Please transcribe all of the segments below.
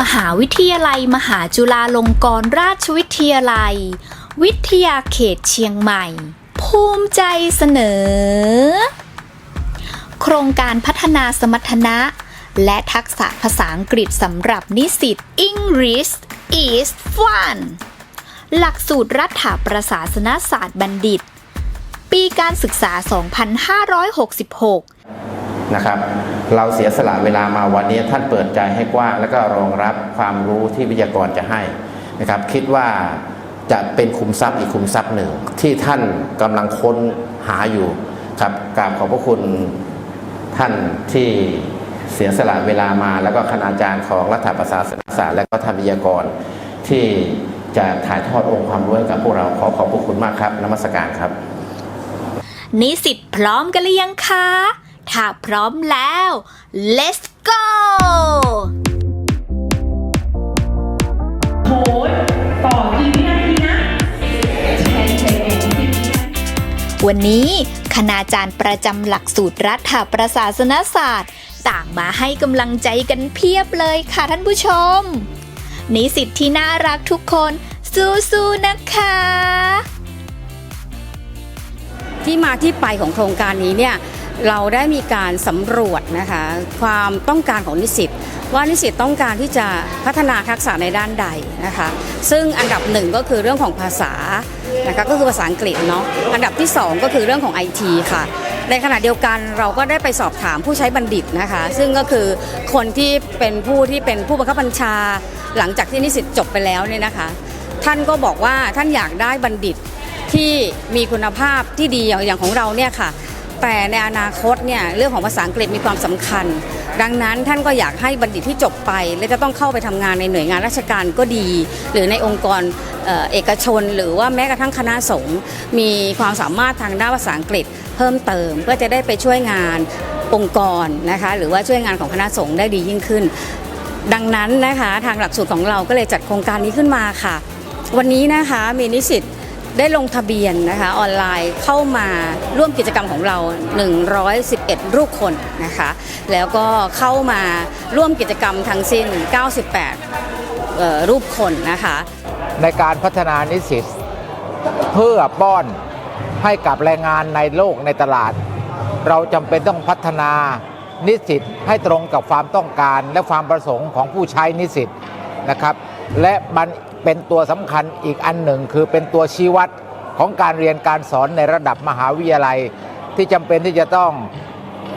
มหาวิทยาลัย มหาจุฬาลงกรณราชวิทยาลัย วิทยาเขตเชียงใหม่ ภูมิใจเสนอ โครงการพัฒนาสมรรถนะ และทักษะภาษาอังกฤษสำหรับนิสิต English is fun หลักสูตรรัฐาประศาสนศาสตร์บัณฑิต ปีการศึกษา 2566 นะครับ เราเสียสละเวลามาวันนี้ท่านเปิดใจให้กว้างแล้วก็รองรับความรู้ที่วิทยากรจะให้นะครับ คิดว่าจะเป็นคุมทรัพย์อีกคุมทรัพย์หนึ่ง ที่ท่านกำลังค้นหาอยู่ครับกราบขอบพระคุณท่านที่เสียสละเวลามา แล้วก็คณาจารย์ของรัฐประศาสนศาสตร์ และก็ท่านวิทยากรที่จะถ่ายทอดองค์ความรู้กับพวกเราขอขอบพระคุณมากครับนมัสการครับ นิสิตพร้อมกันหรือยังคะ ถ้าพร้อมแล้ว let's go โหยต่อกี่วินาทีนะใช่ใช่เองสิบวินาทีวันนี้คณาจารย์ประจำหลักสูตรรัฐประศาสนศาสตร์ ต่างมาให้กำลังใจกันเพียบเลยค่ะท่านผู้ชม นิสิตที่น่ารักทุกคนสู้ๆนะคะ ที่มาที่ไปของโครงการนี้เนี่ย เราได้มีการสำรวจนะคะความต้องการของนิสิตว่านิสิตต้องการที่จะพัฒนาทักษะในด้านใดนะคะซึ่งอันดับหนึ่งก็คือเรื่องของภาษานะคะก็คือภาษาอังกฤษเนาะอันดับที่สองก็คือเรื่องของ IT ค่ะ ในขณะเดียวกันเราก็ได้ไปสอบถามผู้ใช้บัณฑิตนะคะ ซึ่งก็คือคนที่เป็นผู้ที่เป็นผู้บังคับบัญชา หลังจากที่นิสิตจบไปแล้วเนี่ยนะคะ ท่านก็บอกว่าท่านอยากได้บัณฑิตที่มีคุณภาพที่ดีอย่างของเราเนี่ยค่ะ แต่ในอนาคตเนี่ยเรื่องของภาษาอังกฤษมีความสำคัญ ดังนั้นท่านก็อยากให้บัณฑิตที่จบไป และจะต้องเข้าไปทำงานในหน่วยงานราชการก็ดี หรือในองค์กรเอกชน หรือว่าแม้กระทั่งคณะสงฆ์มีความสามารถทางด้านภาษาอังกฤษ เพิ่มเติมเพื่อจะได้ไปช่วยงานองค์กรนะคะหรือว่าช่วยงานของคณะสงฆ์ได้ดียิ่งขึ้น ดังนั้นนะคะทางหลักสูตรของเราก็เลยจัดโครงการนี้ขึ้นมาค่ะ วันนี้นะคะมีนิสิต ได้ลงทะเบียนนะคะออนไลน์เข้ามาร่วมกิจกรรมของเรา 111 รูปคนนะคะ แล้วก็เข้ามาร่วมกิจกรรมทั้งสิ้น 98 รูปคนนะคะ ในการพัฒนานิสิตเพื่อป้อนให้กับแรงงานในโลกในตลาด เราจำเป็นต้องพัฒนานิสิตให้ตรงกับความต้องการและความประสงค์ของผู้ใช้นิสิตนะครับ และมัน เป็นตัวสำคัญอีกอันหนึ่ง คือเป็นตัวชี้วัดของการเรียนการสอนในระดับมหาวิทยาลัย ที่จำเป็นที่จะต้อง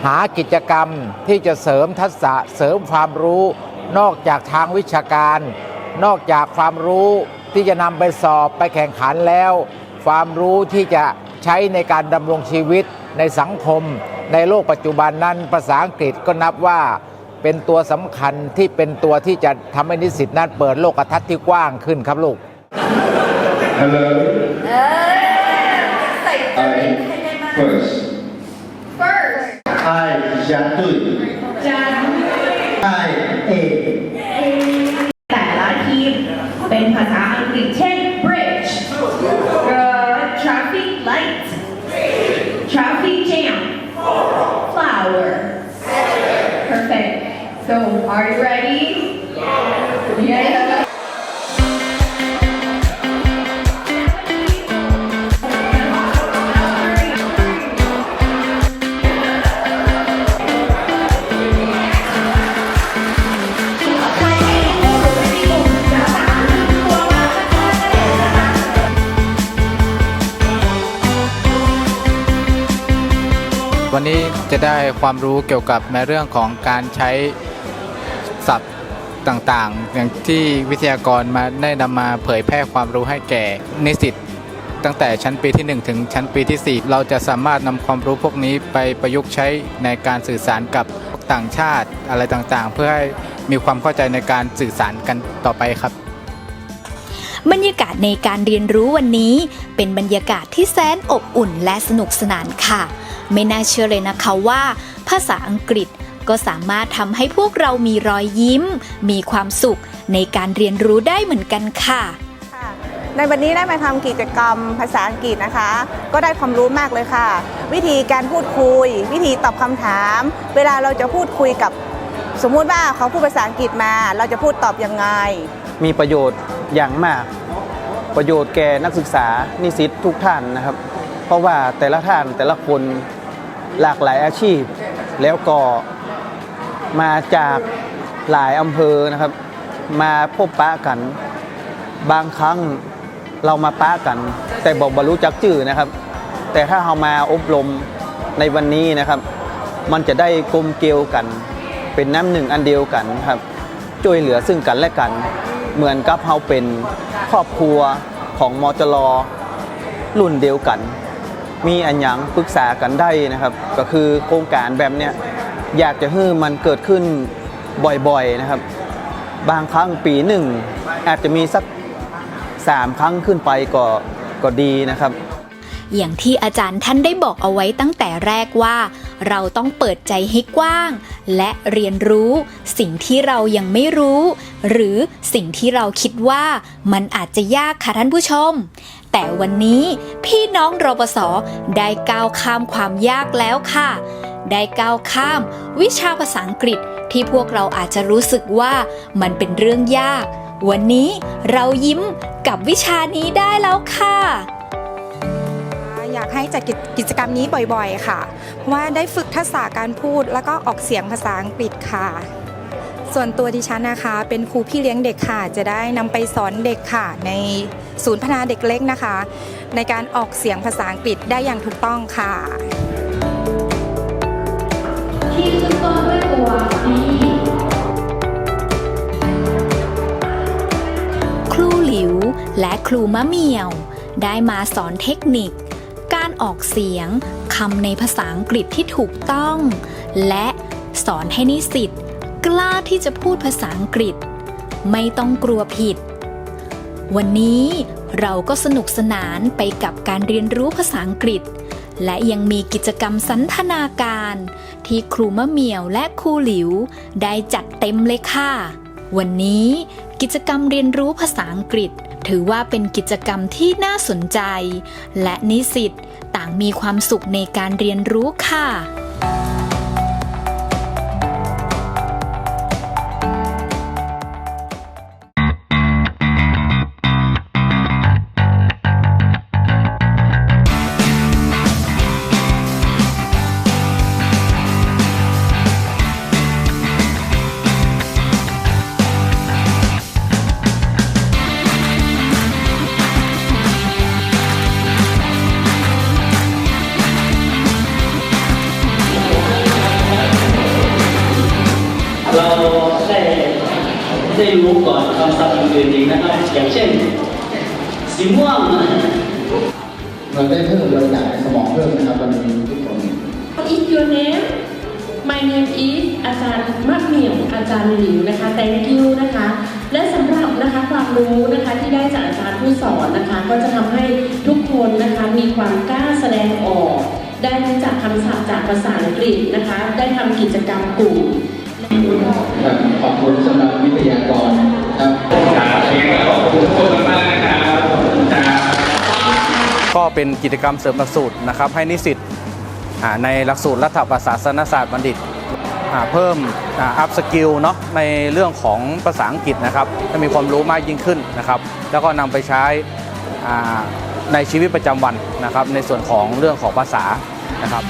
หากิจกรรมที่จะเสริมทักษะเสริมความรู้ นอกจากทางวิชาการ นอกจากความรู้ที่จะนำไปสอบไปแข่งขันแล้ว ความรู้ที่จะใช้ในการดำรงชีวิตในสังคม ในโลกปัจจุบันนั้นภาษาอังกฤษก็นับว่า เป็นตัวสำคัญที่เป็นตัวที่จะทำให้นิสิตนั้นเปิดโลกทัศน์ที่กว้างขึ้นครับลูก Hello. I first. First I จะตุยจะ I A วันนี้จะได้ความรู้เกี่ยวกับในเรื่องของการใช้ศัพท์ต่างๆ อย่างที่วิทยากรมาได้นำมาเผยแพร่ความรู้ให้แก่นิสิตตั้งแต่ชั้นปีที่ 1 ถึงชั้นปีที่ 4 เราจะสามารถนำความรู้พวกนี้ไปประยุกต์ใช้ในการสื่อสารกับต่างชาติอะไรต่างๆ เพื่อให้มีความเข้าใจในการสื่อสารกันต่อไปครับ บรรยากาศในการเรียนรู้วันนี้ เป็นบรรยากาศที่แสนอบอุ่นและสนุกสนานค่ะ ไม่น่าเชื่อเลยนะคะว่า ภาษาอังกฤษก็สามารถทำให้พวกเรามีรอยยิ้ม มีความสุขในการเรียนรู้ได้เหมือนกันค่ะค่ะในวันนี้ได้มาทำกิจกรรมภาษาอังกฤษนะคะ ก็ได้ความรู้มากเลยค่ะ วิธีการพูดคุย วิธีตอบคำถาม เวลาเราจะพูดคุยกับ สมมุติว่าเขาพูดภาษาอังกฤษมา เราจะพูดตอบยังไง มีประโยชน์ อย่างมาก ประโยชน์แก่นักศึกษานิสิตทุกท่านนะครับ เพราะว่าแต่ละท่านแต่ละคนหลากหลายอาชีพ แล้วก็มาจากหลายอำเภอนะครับ มาพบปะกัน บางครั้งเรามาปะกัน แต่บอกบรรู้จักจื่อนะครับ แต่ถ้าเรามาอบรมในวันนี้นะครับ มันจะได้กลมเกลียวกัน เป็นน้ำหนึ่งอันเดียวกันครับช่วยเหลือซึ่งกันและกัน เหมือนกับเราเป็นครอบครัวของมอจรรุ่นเดียวกัน มีอันหยังปรึกษากันได้นะครับ ก็คือโครงการแบบเนี้ยอยากจะให้มันเกิดขึ้นบ่อยๆนะครับ บางครั้งปีหนึ่ง อาจจะมีสักสามครั้งขึ้นไปก็ก็ดีนะครับ อย่างที่อาจารย์ท่านได้บอกเอาไว้ตั้งแต่แรกว่า เราต้องเปิดใจให้กว้าง และเรียนรู้สิ่งที่เรายังไม่รู้ หรือสิ่งที่เราคิดว่ามันอาจจะยากค่ะท่านผู้ชม แต่วันนี้พี่น้องรปศได้ก้าวข้ามความยากแล้วค่ะ ได้ก้าวข้าม วิชาภาษาอังกฤษที่พวกเราอาจจะรู้สึกว่ามันเป็นเรื่องยาก วันนี้เรายิ้มกับวิชานี้ได้แล้วค่ะากให้จัดกิจกิจกรรมนี้บ่อยๆ ค่ะ เพราะว่าได้ฝึกทักษะการพูดแล้วก็ออกเสียงภาษาอังกฤษค่ะ ส่วนตัวดิฉันนะคะ เป็นครูพี่เลี้ยงเด็กค่ะ จะได้นำไปสอนเด็กค่ะ ในศูนย์พัฒนาเด็กเล็กนะคะ ในการออกเสียงภาษาอังกฤษได้อย่างถูกต้องค่ะ ที่ขึ้นต้นด้วยตัว B ครูหลิวและครูมะเหมี่ยว ได้มาสอนเทคนิค ออกเสียงคำในภาษาอังกฤษที่ถูกต้อง และสอนให้นิสิตกล้าที่จะพูดภาษาอังกฤษ ไม่ต้องกลัวผิด วันนี้เราก็สนุกสนานไปกับการเรียนรู้ภาษาอังกฤษ และยังมีกิจกรรมสันทนาการ ที่ครูมะเหมี่ยวและครูหลิว ได้จัดเต็มเลยค่ะ วันนี้ กิจกรรมเรียนรู้ภาษาอังกฤษ ถือว่าเป็นกิจกรรมที่น่าสนใจ และนิสิตต่างมีความสุขในการเรียนรู้ค่ะ ได้รู้ก่อนคำศัพท์อื่นๆอีกนะครับ อย่างเช่น สีม่วงเราได้เพิ่มบริจาคในสมองเพิ่มนะครับวันนี้ทุกคน What is your name My name is อาจารย์มะเหมี่ยวอาจารย์หลิวนะคะ thank you นะคะ และสำหรับนะคะความรู้นะคะที่ได้จากอาจารย์ผู้สอนนะคะ ก็จะทำให้ทุกคนนะคะมีความกล้าแสดงออก ได้รู้จักคำศัพท์จากภาษาอังกฤษนะคะ ได้ทำกิจกรรมกลุ่มครับ ขอบคุณสำหรับวิทยากรครับก็เป็นกิจกรรมเสริมหลักสูตรนะครับให้นิสิตในหลักสูตรรัฐประศาสนศาสตร์บัณฑิตเพิ่มอัพสกิลเนาะในเรื่องของภาษาอังกฤษนะครับให้มีความรู้มากยิ่งขึ้นนะครับ แล้วก็นำไปใช้ในชีวิตประจำวันนะครับ ในส่วนของเรื่องของภาษานะครับ